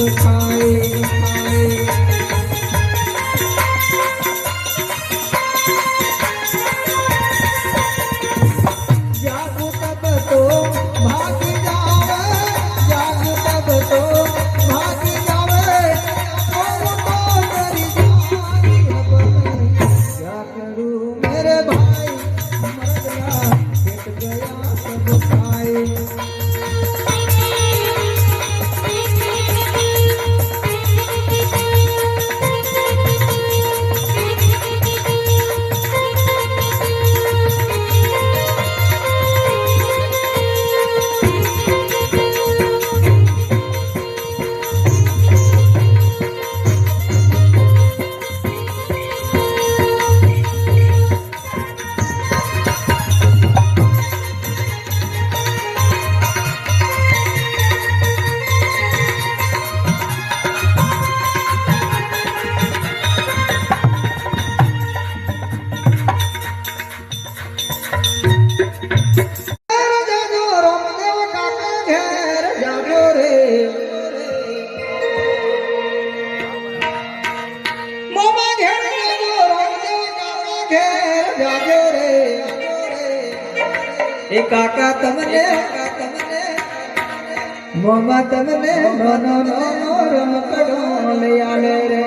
दुखा કાકા તમને તમને મોમાં તમને મનો નો રમકડો લઈ આલે રે.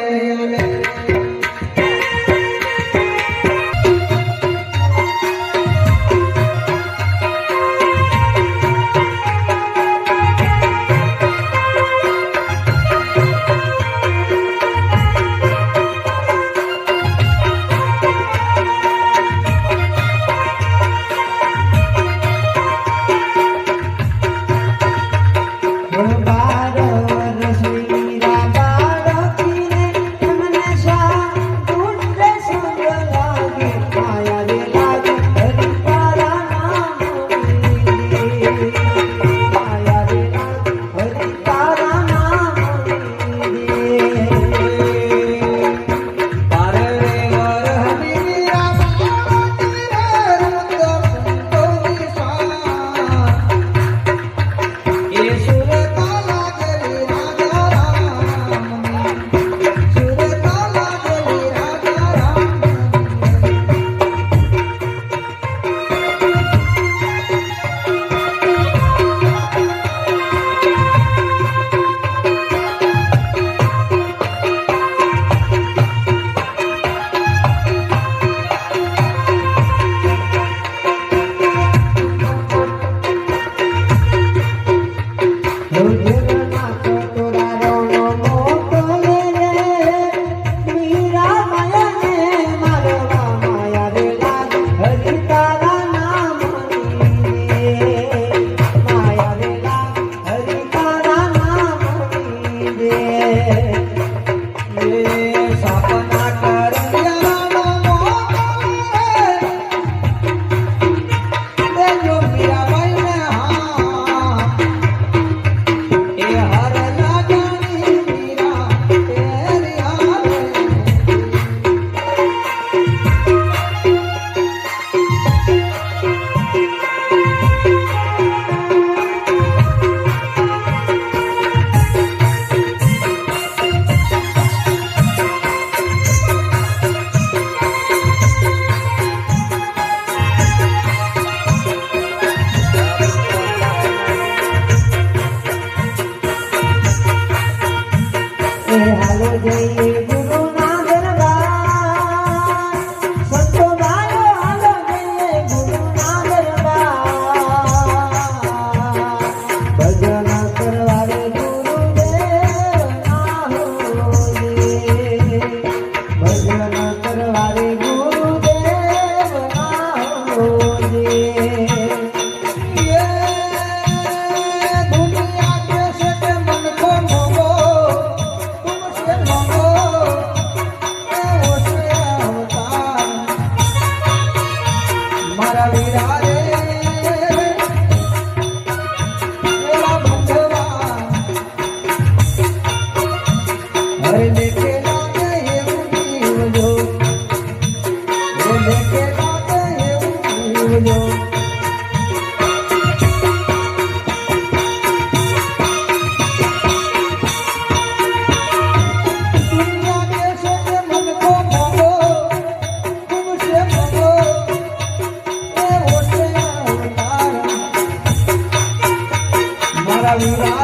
Hallelujah.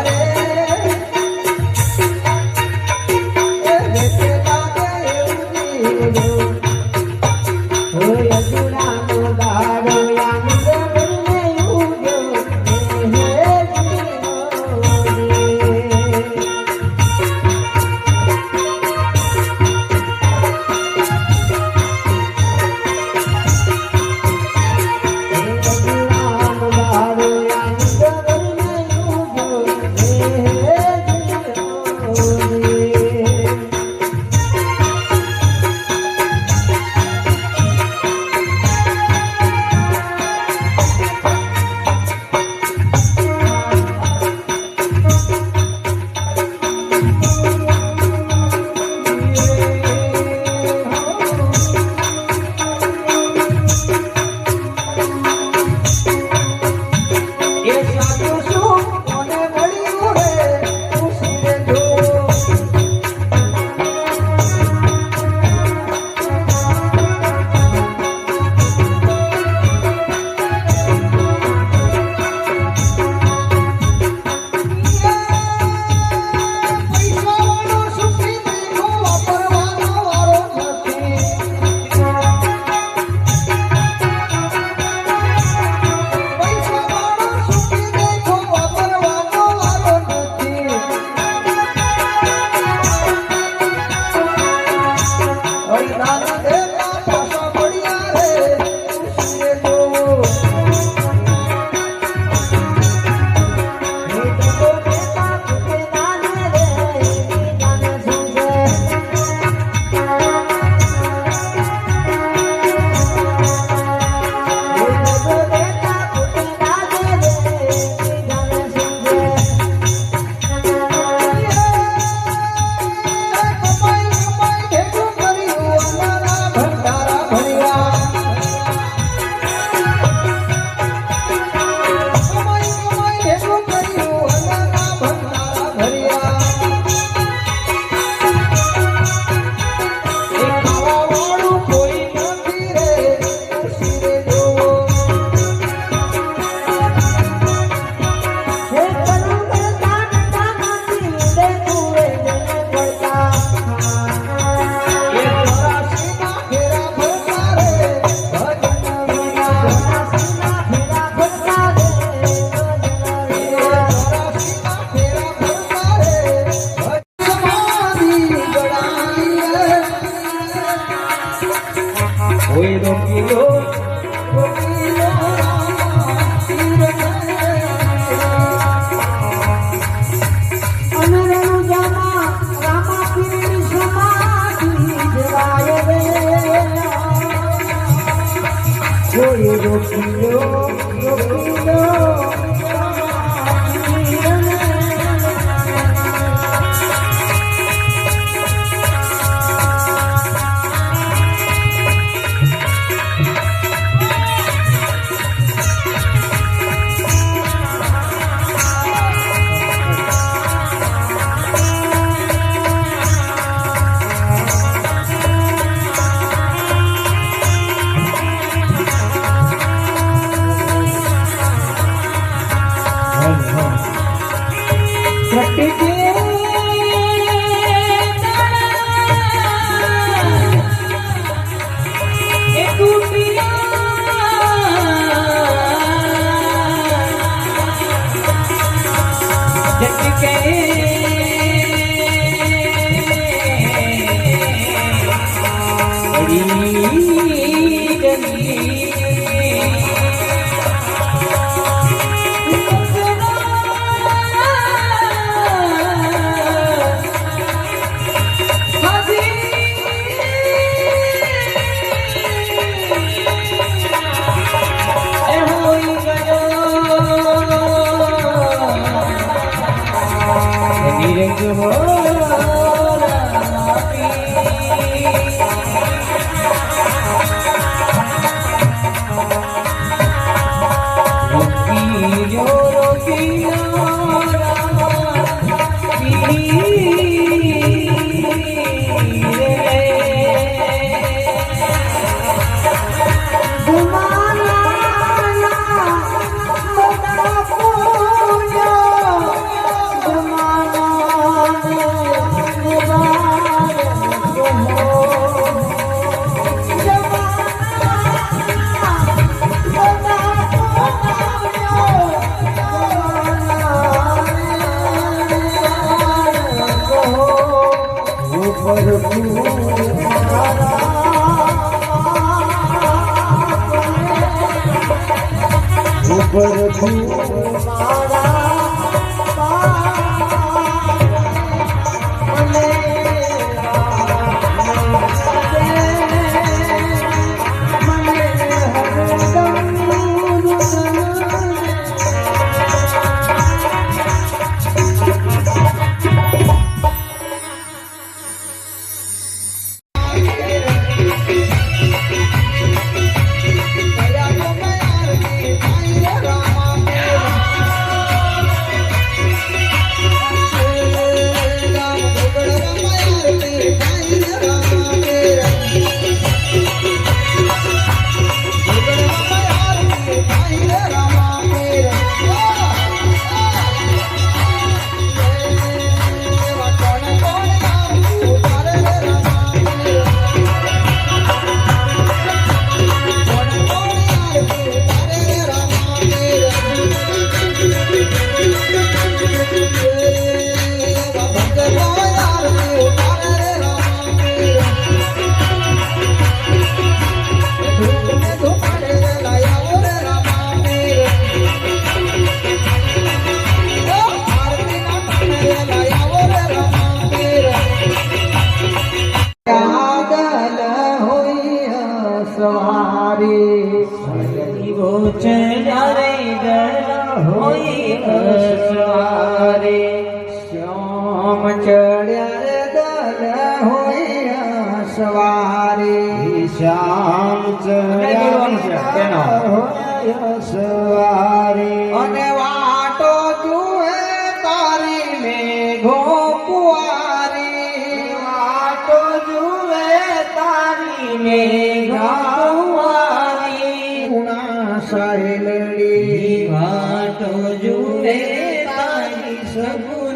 Baby. प्रभु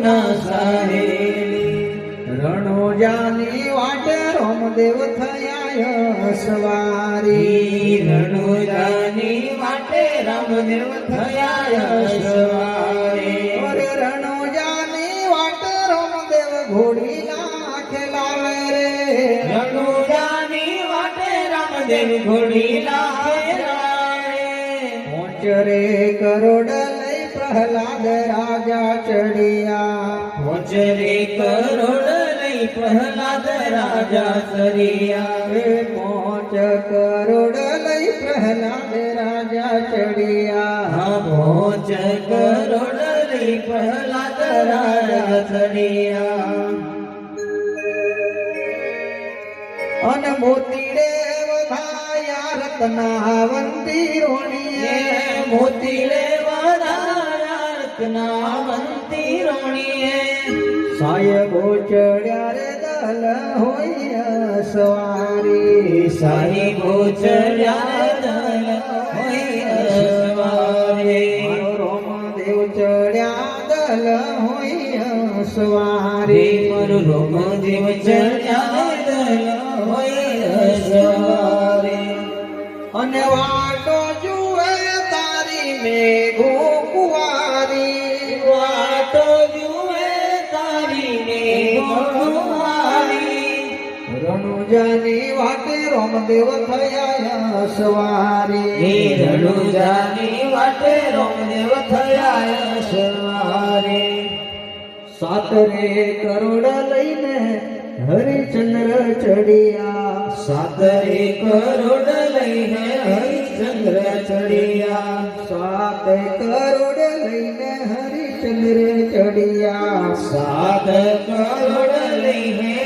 સગુના સાહેલી રણોજાની વાટે રોમદેવ થયા સવારી. રણુજાની વાટે રામદેવ થયા સવારી. અરે રણોજાની વાટે રોમદેવ ઘોડી નાખેલા રે રણુજાની વાટે રામદેવ ઘોડી લાવે પહોંચ રે કરોડ લઈ પ્રહલાદ રાજા ચડિયા. પહોંચરે કરોડ લઈ પ્રહલાદ રાજા સરિયા હવે પહોંચ કરોડ લઈ પ્રહલાદ રાજા ચડિયા. હા પહોંચ કરોડ લઈ પ્રહલાદ રાજા ચડિયા. અન મોતી રે વધાયા રત્નાવંતી રોણીએ. મોતી લેવા રત્ના વંતી રોણીએ સાહેબો ચડ્યા રે દલ હોય સવારી સાહેબો ચડ્યા દલ હોય સવારી રોમદેવ ચડ્યા દલ હોય સવારી મારું રોમદેવ ચડ્યા દલ હોય સવારી અને વાટો જુએ તારી મેઘો રણુજાની વાટે રોમદેવ થયા સવારી હે રણુજાની વાટે રોમદેવ થયા સવારે સાતરે કરોડ લઈને હરિચંદ્ર ચડિયા સાતરે કરોડ લઈને હરિચંદ્ર ચડિયા સાત કરોડ લઈને હરિચંદ્ર ચડિયા સાત કરોડ લઈને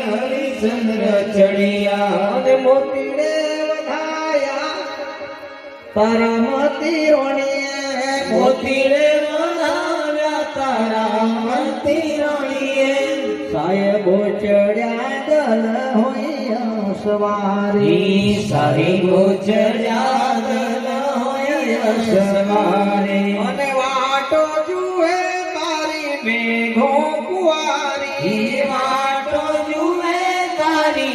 હરિચંદ્ર ચડિયા અને મોતીડે વધાયા તારા મોતી રોણીએ મોતી રે મનાવ્યા તારા મંતિરણીએ સાહેબો ચડ્યા દલ હોય સવારી ઈ સારી ગોચર્યા દલ હોય સવારે અને વાટો જુએ તારી મેઘો કુવારી ઈ વાટો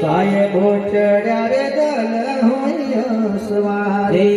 સાહેબો ચડ્યા રે દલ હોય સવારે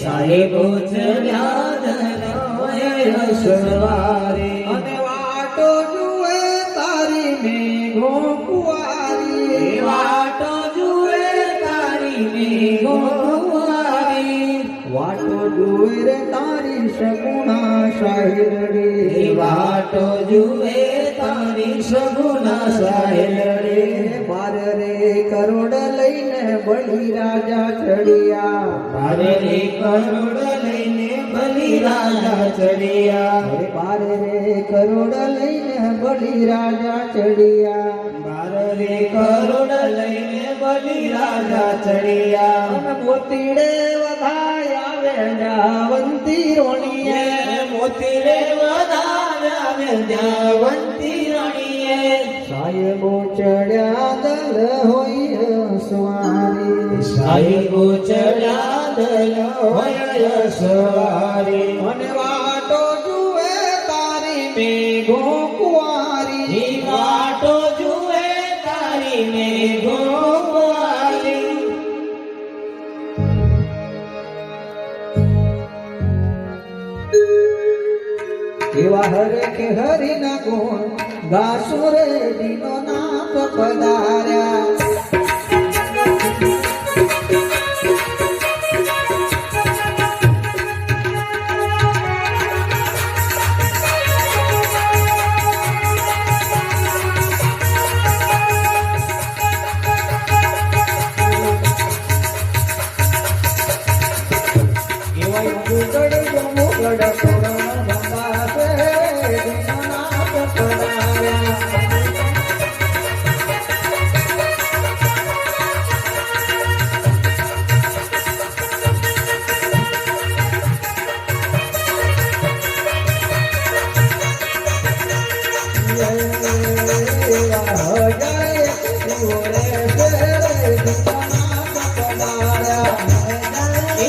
સાહેબો ચડ્યા દલ હોય સવારે અને વાટો જુએ તારી મેઘો કુવારી. વાટો જુએ તારી ને ગોવારી વાટો જુએ રે તારી સગુણા સાહિરડી વાટો જુએ તારી સગુણા સાહેલ રે બાર રે કરોડ લઈને બળી રાજા ચડિયા મારે રે કરોડ લઈને બલી રાજા ચડિયા અરે બાર રે કરોડ લઈને બળી રાજા ચડિયા મારે રે કરોડ લઈને બલી રાજા ચડિયા અને મોતીડે વધાયા વેજાવંતી રોણીએ મોતી રે વધાવ્યા વિદ્યાવંતી રાણીએ. સાહેબો ચડ્યા દલ હોય સવારી. સાહેબો ચડ્યા દલ હોય સવારી. અને વાટો જુએ તારી મેઘો હરે કે હરિના ગુણ. ગાસુ રે દીનો નાથ પધાર્યા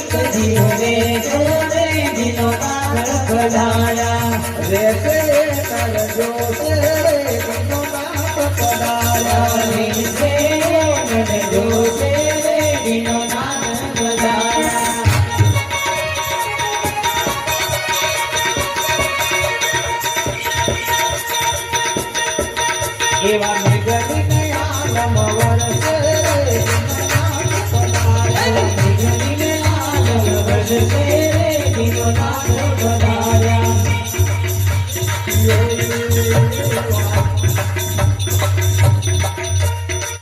એક જીવને જોડે દિનો કાળ કઢાયા